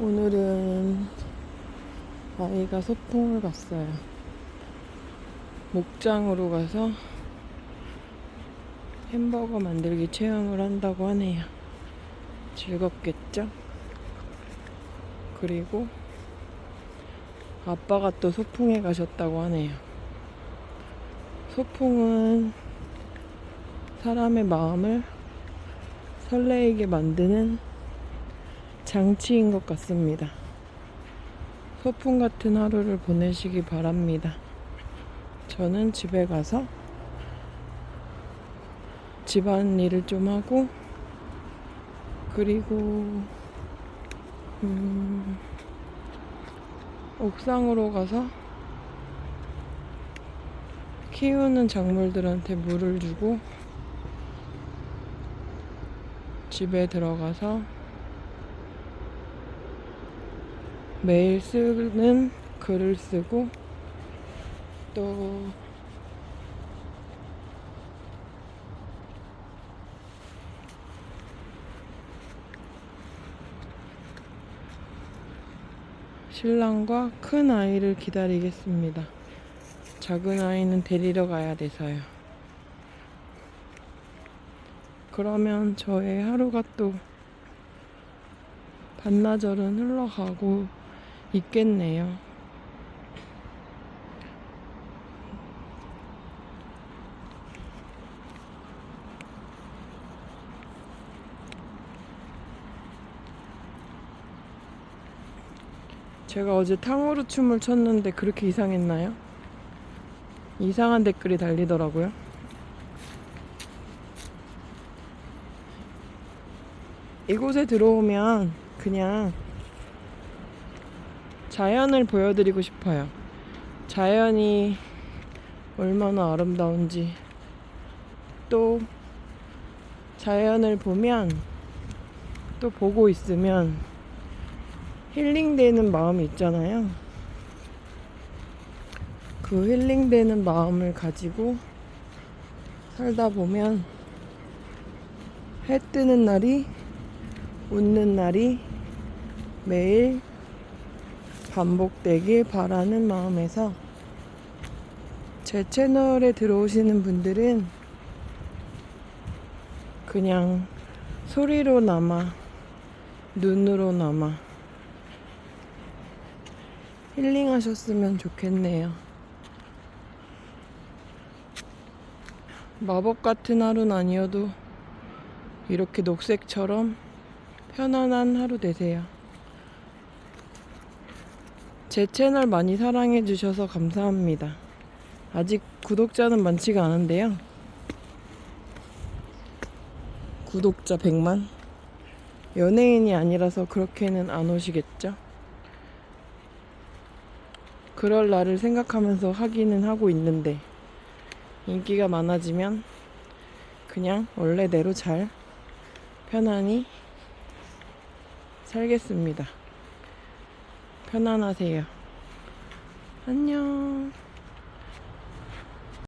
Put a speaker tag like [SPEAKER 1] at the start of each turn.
[SPEAKER 1] 오늘은 아이가 소풍을 갔어요. 목장으로 가서 햄버거 만들기 체험을 한다고 하네요. 즐겁겠죠? 그리고 아빠가 또 소풍에 가셨다고 하네요. 소풍은 사람의 마음을 설레이게 만드는 장치인 것 같습니다. 소풍 같은 하루를 보내시기 바랍니다. 저는 집에 가서 집안 일을 좀 하고 그리고 음, 옥상으로 가서 키우는 작물들한테 물을 주고 집에 들어가서 매일 쓰는 글을 쓰고 또 신랑과 큰 아이를 기다리겠습니다. 작은 아이는 데리러 가야 돼서요. 그러면 저의 하루가 또 반나절은 흘러가고 있겠네요. 제가 어제 탕후루 춤을 췄는데 그렇게 이상했나요? 이상한 댓글이 달리더라고요. 이곳에 들어오면 그냥 자연을 보여드리고 싶어요. 자연이 얼마나 아름다운지 또 자연을 보면 또 보고 있으면 힐링되는 마음이 있잖아요. 그 힐링되는 마음을 가지고 살다 보면 해 뜨는 날이 웃는 날이 매일 반복되길 바라는 마음에서 제 채널에 들어오시는 분들은 그냥 소리로 남아 눈으로 남아 힐링하셨으면 좋겠네요. 마법 같은 하루는 아니어도 이렇게 녹색처럼 편안한 하루 되세요. 제 채널 많이 사랑해 주셔서 감사합니다. 아직 구독자는 많지가 않은데요. 구독자 100만? 연예인이 아니라서 그렇게는 안 오시겠죠? 그럴 날을 생각하면서 하기는 하고 있는데, 인기가 많아지면 그냥 원래대로 잘 편안히 살겠습니다. 편안하세요. 안녕.